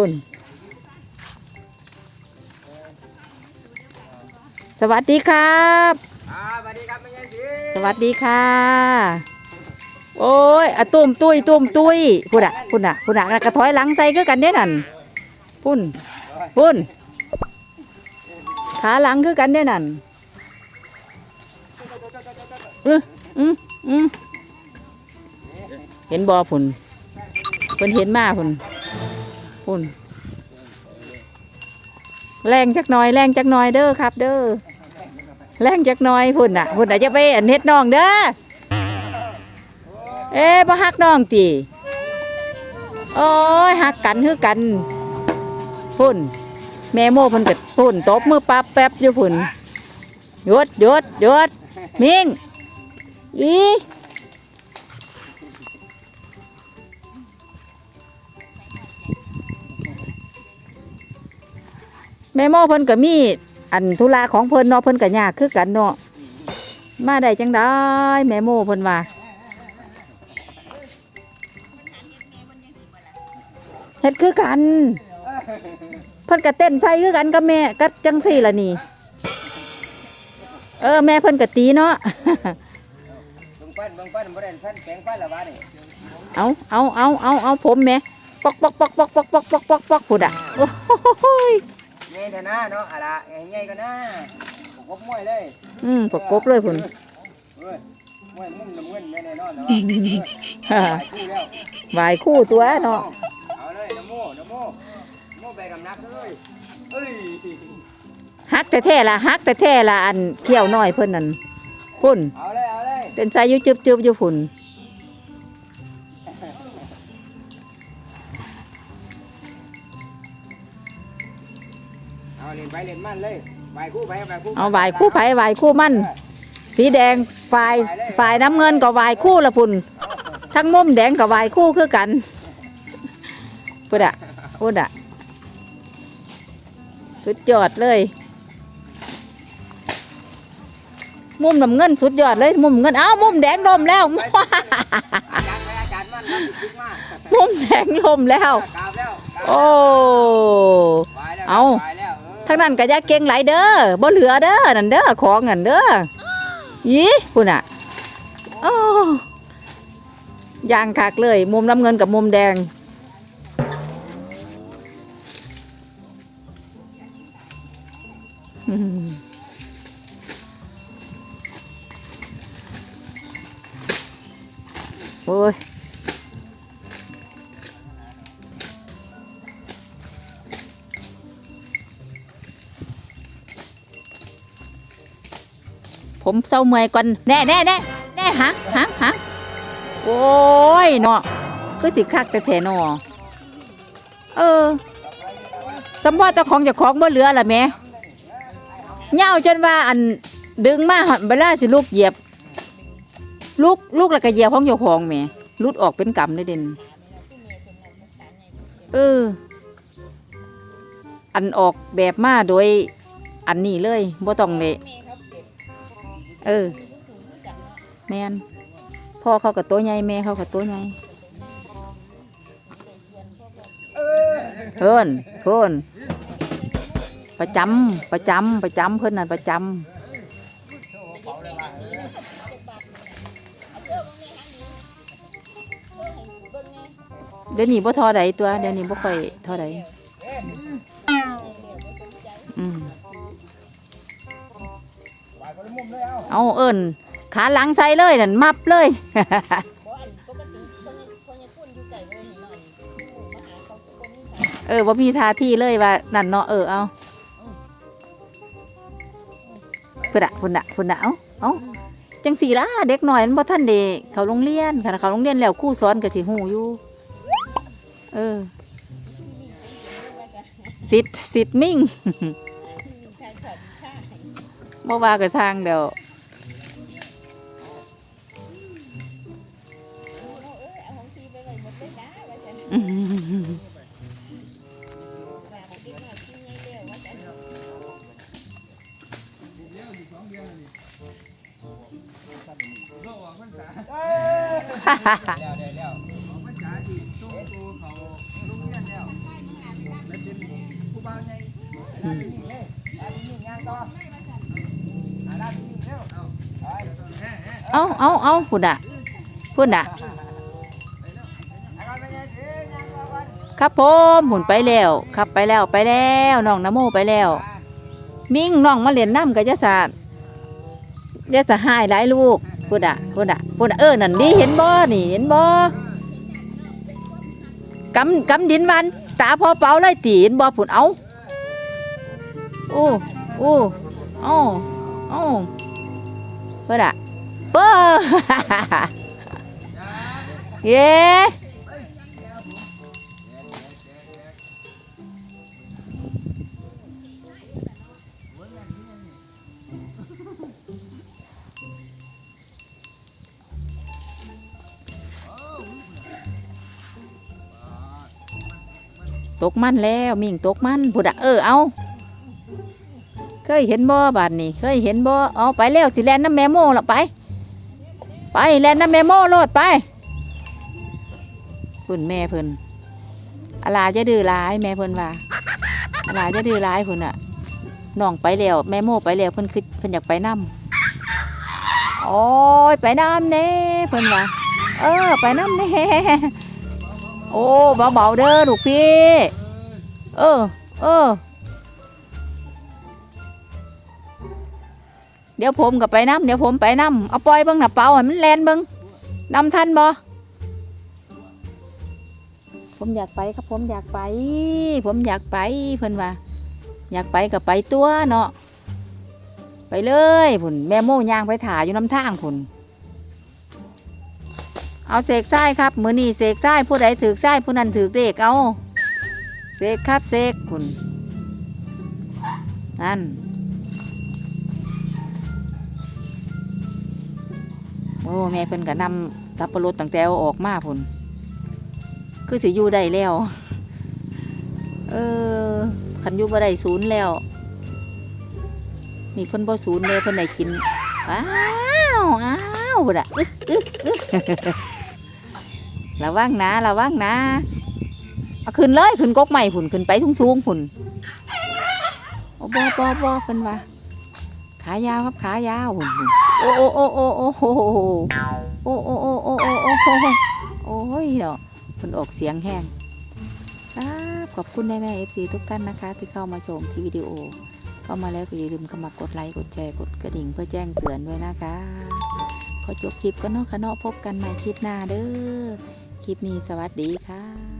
พุ่น สวัสดีครับอ่าสวัสดีครับแม่ยันดีสวัสดีค่ะ โอ้ยอะตุ้มตุ้ยตุ้มตุ้ยพุ่นอะพุ่นอะพุ่นอะกระถอยหลังใส่คือกันเด้นั่นพุ่นพุ่นขาหลังคือกันเด้นั่นอืออืออือเห็นบอพุ่นเพิ่นเห็นมาพุ่น พุ่นแรงจักน่อยแรงจักน่อยเด้อครับ เด้อแรงจักน้อยพุ่นน่ะพุ่นน่ะจะไปอันเฮ็ดน้องเด้อเอ๊ะบ่ฮักน้องติโอ้ยฮักกันคือกันพุ่นแม่โม่พิ่นก็พุ่นตบมือปั๊บแป๊บอยู่พุ่นยดยดยดมิงอี ม่โม่เพิ่นก็มีอันธุระของเพิ่นเนาะเพิ่นก็ยากคือกันเนาะมาได้จังได้แม่โมเพิ่นว่าเฮ็ดคือกัน เพิ่นก็เต้นใส่คือกันกับแม่ก็จังซี่ละนี่ เออแม่เพิ่นก็ตีเนาะเบิ่งปั้นเบิ่งปั้นบ่ได้ปั้นแข็งปั้นละบาดนี่เอาเอาเอาเอาเอาผมแม่ปอกปอกปอกปอกปอกปอกปอกปอกปอกพุ่นอะโอ้ย ใหญ่เถอะนะเนาะอะล่ะใหญ่ๆก็นะผมก็มวยเลย อืมปอกกบเลยพุ่นเอ้ยมวยมุมน้ำเงินแน่นอนนะว่าฮ่าหลายคู่แล้ววายคู่ตัวเนาะเอาเลยน้ำโมน้ำโมโมไปกับนักเลยเอ้ยฮักแต่แท้ๆล่ะฮักแต่แท้ๆล่ะอันเขี้ยวน้อยเพิ่นนั่นพุ่นเอาเลยเอาเลยเป็นสายอยุจึบจึบอยู่พุ่น เอาเล่นไปเล่นมันเลยไปคู่ไปไปคู่เอาวายคู่ไผวายคู่มั่น สีแดงฝ่ายฝ่ายน้ำเงินก็วายคู่ละพุ่นทั้งมุมแดงก็วายคู่คือกันพุ่นอะพุ่นอะสุดยอดเลย มุมน้ำเงินสุดยอดเลย มุมเงินเอ้ามุมแดงลมแล้วอาจารย์ไปอาจารย์มันรับผิดมากมุมแดงลมแล้ว กราบแล้วโอ้ ไปแล้วเอา ไปแล้วเออ ทั้งนั้นก็อย่าเก่งหลายเด้อบ่เหลือเด้อนั่นเด้อของนั่นเด้อยีพุ่นอะโอ้ยางคักเลย มุมน้ำเงินกับมุมแดงอืมโอ้ย ผมเศร้าเมื่อยก่อนแน่แน่แน่แน่หังหังหังโอ้ยเนาะคือสิคักแต่แท้เนาะเออสมพอเจ้าของจ้าของบ่เหลือละแม่เหย้าจนว่าอันดึงมาหันเวลาสิลูกเหยียบ ลูกลูกล้วก็เหยียบของเจ้าของแม่ลุดออกเป็นกำเลยเด่นเออ อันออกแบบมาโดยอันนี้เลยบ่ต้องเลย เออ แมนพ่อเขากับตัวใหญ่แม่เขากับตัวใหญ่เพิ่นเพิ่นประจำประจำประจำเพิ่นนั่นประจำเดี๋ยวนี้บ่ทอใดตัว เดี๋ยวนี้บ่ค่อยทอใดอืม เอาเอิญขาหลังใส่เลยนั่นมับเลยบ่อันปกติเอยู่ไกลบ่ได้หนีหน่อยเออว่ามีทาที่เลยว่านั่นเนาะเออเอาพุ่นอะพุ่นอะพุ่นอะเอาเอาจังสีละเด็กหน่อยมันบ่ท่านเด็กเขาโรงเรียนค่ะเขาโรงเรียนแล้วคู่สอนก็สิหูอยู่ เออสิทธิ์สิทธิ์มิ่งมีชายสอนชาติบ่ว่าก็สร้างเดี๋ยว เอาเอาเอาพุ่นอะพุ่นอะ ครับผมหุ่นไปแล้วขับไปแล้วไปแล้วน้องนโมไปแล้ว มิ่งน้องมาเรียนน้ำกับยศาสตร์ยสาหายหลายลูก พุ่นอะพุ่นอะพุ่นอะเออ นั่นดิเห็นบ่นี่เห็นบ่กำกำดินวันตาพอเป่าเลยตีเห็นบ่พุ่นเอาโอ้โอ้โอ้โอ้พุ่นอะเบ้อเย้ ตกมันแล้วมิ่งตกมันพุดะเออเอาเคยเห็นบ่บาดนี่เคยเห็นบ่เอาไปแล้วสิแลนน้ำแมโม่ละไป ไปแลนน้ำแมโม่โลดไปพุ่นแม่เพิ่นอาลาจะดื้อร้ายแม่เพิ่นว่าอาลาจะดื้อร้ายพุ่นอะน้องไปแล้วแม่โม่ไปแล้วเพิ่นคือเพิ่นอยากไปน้ำโอ้ยไปน้ำเน่เพิ่นว่าเออ ไปน้ำเน่ โอ้เบาๆเด้อลูกพี่ เออ เออ เดี๋ยวผมกับไปน้ำเดี๋ยวผมไปน้ำเอาปล่อยเบิ้งหน้าเปล่าให้มันแลนเบิ้งนำทันบ่ผมอยากไปครับผมอยากไป ผมอยากไปเพิ่อนว่า อยากไปกับไปตัวเนาะไปเลยผุนแม่โม่ยางไปถ่ายอยู่น้ำทางผุน เอาเสกไส้ครับ มือนี่เสกไส้ผู้ใดถือไส้ผู้นั้นถือเลขเอาเสกครับเสกคุณนั่นโอ้แม่เพิ่นก็นำทับปะรดตั้งแต่ออกมาพุ่นคือสิอยู่ได้แล้ว เออคันอยู่บ่ได้ศูนย์แล้วมีเพิ่นบ่ศูนย์เลยเพิ่นได้กิน อ้าว อ้าวพุ่นอะอึ๊กอึ๊กอึ๊ก ระวังนะระวังนะเอาขึ้นเลยขึ้นกกใหม่ผุนขึ้นไปสูงสูงๆผุนโอ้บอบอบอเป็นว่าขายาวครับขายาวหุ่นหุ่นโอ้โอ้โอ้โอ้โอ้โหโอ้โอ้โอ้โอ้โอ้โอ้โหโอ้ยเนาะผนออกเสียงแห้งครับขอบคุณแม่แม่เอฟซีทุกท่านนะคะ ที่เข้ามาชมที่วิดีโอเข้ามาแล้วก็อย่าลืมเข้ามากดไลค์กดแชร์กดกระดิ่งเพื่อแจ้งเตือนด้วยนะคะขอจบคลิปก็นอกคะเนาะพบกันใหม่คลิปหน้าเด้อ คลิปนี้สวัสดีค่ะ